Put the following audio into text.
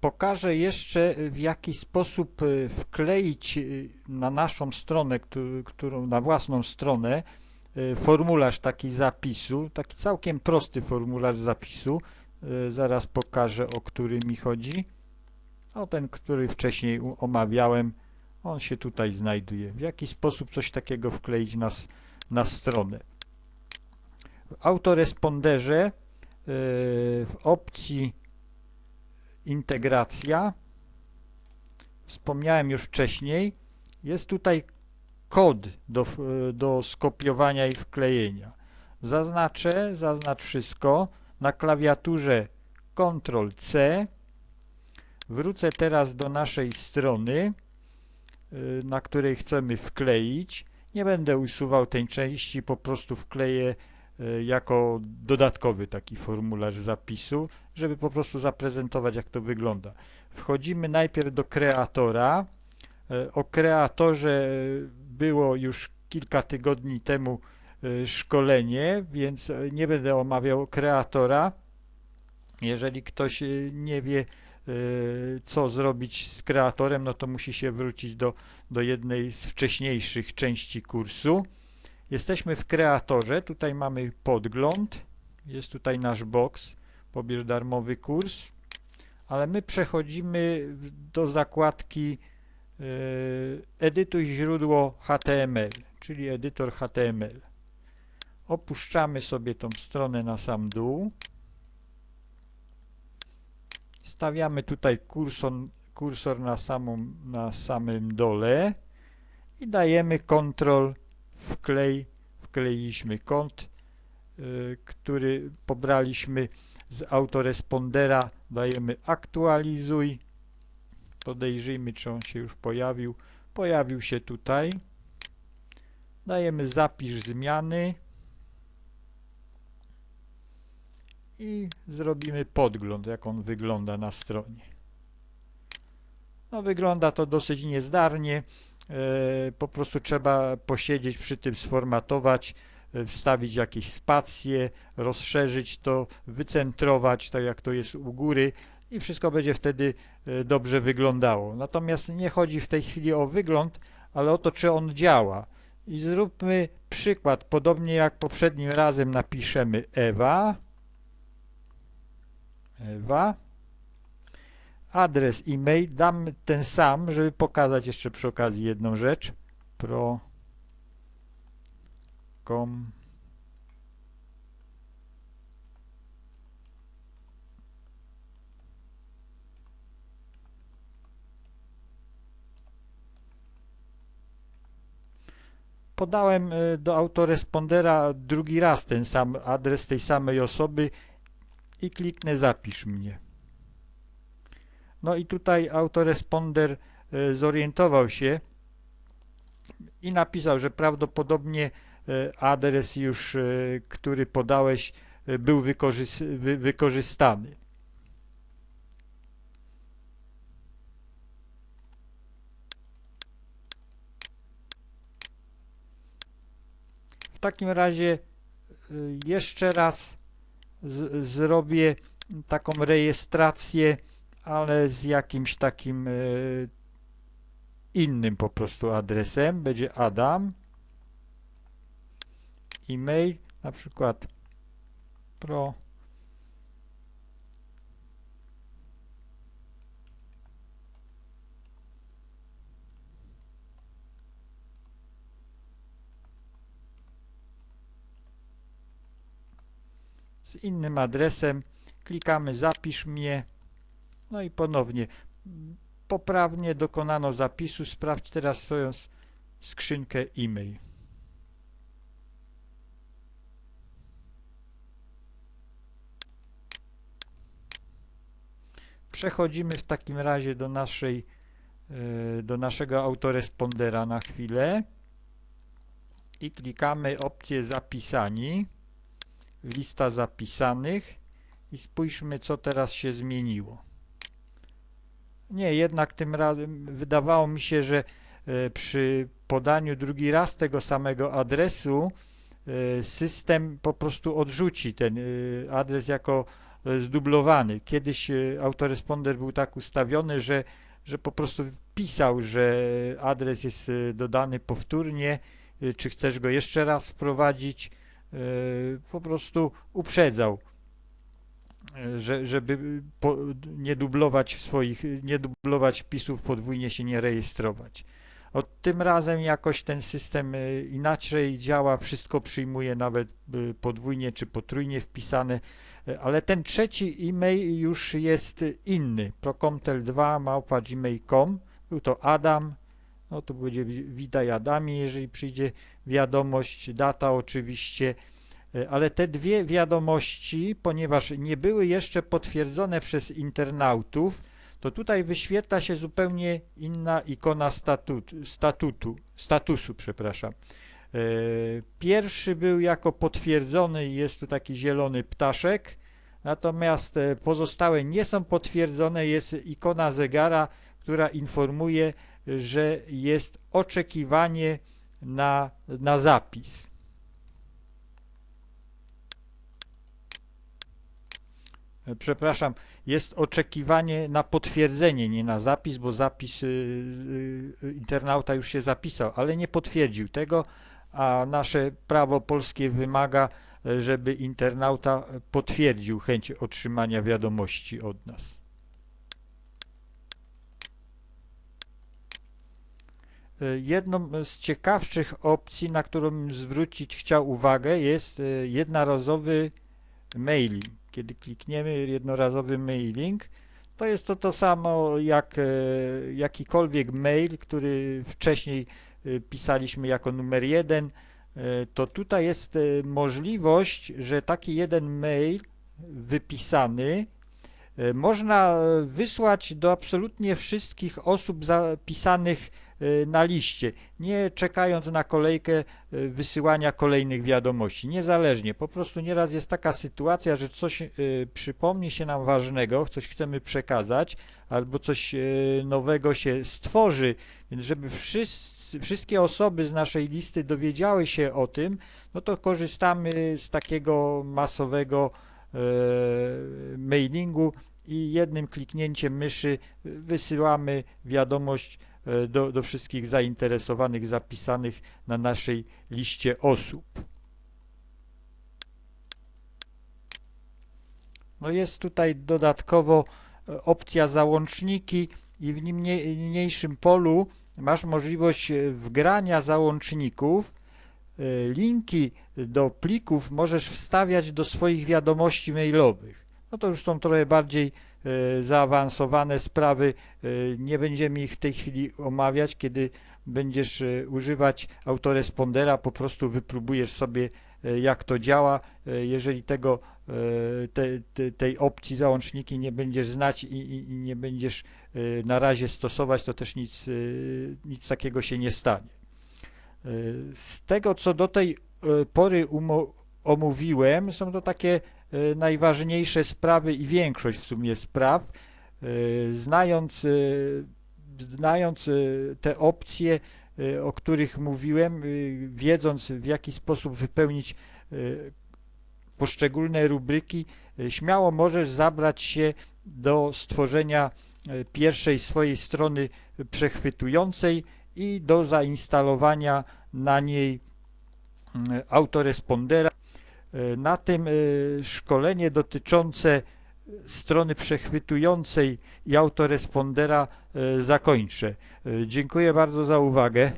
Pokażę jeszcze y, w jaki sposób y, wkleić y, na naszą stronę, któ- którą na własną stronę formularz taki zapisu, taki całkiem prosty formularz zapisu. Zaraz pokażę o który mi chodzi. O ten, który wcześniej omawiałem, on się tutaj znajduje. W jaki sposób coś takiego wkleić na, s- na stronę. W autoresponderze w opcji integracja. Wspomniałem już wcześniej jest tutaj kod do, do skopiowania i wklejenia. Zaznaczę, zaznacz wszystko. Na klawiaturze Ctrl C. Wrócę teraz do naszej strony y, na której chcemy wkleić. Nie będę usuwał tej części po prostu wkleję jako dodatkowy taki formularz zapisu żeby po prostu zaprezentować jak to wygląda. Wchodzimy najpierw do kreatora. E, O kreatorze e, było już kilka tygodni temu e, szkolenie, więc e, nie będę omawiał kreatora. Jeżeli ktoś e, nie wie, e, co zrobić z kreatorem, no to musi się wrócić do, do jednej z wcześniejszych części kursu. Jesteśmy w kreatorze, tutaj mamy podgląd, jest tutaj nasz box pobierz darmowy kurs, ale my przechodzimy do zakładki e, edytuj źródło HTML, czyli edytor HTML. Opuszczamy sobie tą stronę na sam dół. Stawiamy tutaj kursor, kursor na, samą, na samym dole i dajemy Ctrl wklej, wkleiliśmy kąt, y, który pobraliśmy z autorespondera. Dajemy aktualizuj. Podejrzyjmy czy on się już pojawił. Pojawił się tutaj. Dajemy zapisz zmiany. I zrobimy podgląd jak on wygląda na stronie. No wygląda to dosyć niezdarnie po prostu trzeba posiedzieć przy tym sformatować e, wstawić jakieś spacje, rozszerzyć to, wycentrować, tak jak to jest u góry i wszystko będzie wtedy e, dobrze wyglądało. Natomiast nie chodzi w tej chwili o wygląd, ale o to, czy on działa. I zróbmy przykład, podobnie jak poprzednim razem napiszemy Ewa, Ewa, adres e-mail, dam ten sam, żeby pokazać jeszcze przy okazji jedną rzecz, pro com. Podałem e, do autorespondera drugi raz ten sam adres tej samej osoby i kliknę zapisz mnie. No i tutaj autoresponder e, zorientował się i napisał, że prawdopodobnie e, adres już, e, który podałeś, był wykorzys- wy- wykorzystany. W takim razie jeszcze raz zrobię taką rejestrację, ale z jakimś takim y, innym po prostu adresem. Będzie Adam e-mail na przykład pro z innym adresem klikamy zapisz mnie no i ponownie poprawnie dokonano zapisu sprawdź teraz swoją skrzynkę e-mail. Przechodzimy w takim razie do naszej e, do naszego autorespondera na chwilę i klikamy opcję zapisani lista zapisanych i spójrzmy co teraz się zmieniło nie, jednak tym razem wydawało mi się, że e, przy podaniu drugi raz tego samego adresu e, system po prostu odrzuci ten e, adres jako zdublowany. Kiedyś autoresponder był tak ustawiony, że, że po prostu pisał, że adres jest dodany powtórnie, czy chcesz go jeszcze raz wprowadzić, po prostu uprzedzał, że, żeby po, nie dublować swoich, nie dublować wpisów, podwójnie się nie rejestrować. Od tym razem jakoś ten system e, inaczej działa, wszystko przyjmuje nawet podwójnie czy potrójnie wpisane, e, ale ten trzeci e-mail już jest inny. procomtel2 małpa gmail.com, był to Adam, no to będzie wi- witaj Adamie, jeżeli przyjdzie wiadomość, data oczywiście, ale te dwie wiadomości, ponieważ nie były jeszcze potwierdzone przez internautów, to tutaj wyświetla się zupełnie inna ikona statut, statutu, statusu, przepraszam. E, Pierwszy był jako potwierdzony i jest tu taki zielony ptaszek, natomiast e, pozostałe nie są potwierdzone, jest ikona zegara, która informuje, że jest oczekiwanie na, na zapis. Przepraszam, jest oczekiwanie na potwierdzenie, nie na zapis, bo zapis y, y, internauta już się zapisał, ale nie potwierdził tego, a nasze prawo polskie wymaga, e, żeby internauta potwierdził chęć otrzymania wiadomości od nas. E, Jedną z ciekawszych opcji, na którą zwrócić chciał uwagę, jest e, jednorazowy mailing. Kiedy klikniemy jednorazowy mailing, to jest to to samo jak e, jakikolwiek mail, który wcześniej e, pisaliśmy jako numer jeden. E, To tutaj jest możliwość, że taki jeden mail wypisany można wysłać do absolutnie wszystkich osób zapisanych na liście, nie czekając na kolejkę e, wysyłania kolejnych wiadomości, niezależnie. Po prostu nieraz jest taka sytuacja, że coś e, przypomni się nam ważnego, coś chcemy przekazać, albo coś nowego się stworzy, więc żeby wszyscy, wszystkie osoby z naszej listy dowiedziały się o tym, no to korzystamy z takiego masowego mailingu i jednym kliknięciem myszy wysyłamy wiadomość do, do wszystkich zainteresowanych, zapisanych na naszej liście osób. No jest tutaj dodatkowo e, opcja załączniki i w nimnie- niniejszym polu masz możliwość e, wgrania załączników. E, Linki do plików możesz wstawiać do swoich wiadomości mailowych. No to już są trochę bardziej e, zaawansowane sprawy. E, Nie będziemy ich w tej chwili omawiać. Kiedy będziesz e, używać autorespondera, po prostu wypróbujesz sobie, e, jak to działa. E, Jeżeli tego, e, te, te, tej opcji załączniki nie będziesz znać i, i, i nie będziesz e, na razie stosować, to też nic, e, nic takiego się nie stanie. E, Z tego, co do tej e, pory omówiłem, są to takie e, najważniejsze sprawy i większość w sumie spraw. E, Znając, e, znając te opcje, o których mówiłem, wiedząc w jaki sposób wypełnić poszczególne rubryki, śmiało możesz zabrać się do stworzenia pierwszej swojej strony przechwytującej i do zainstalowania na niej autorespondera. E, Na tym e, szkolenie dotyczące strony przechwytującej i autorespondera e, zakończę. Dziękuję bardzo za uwagę.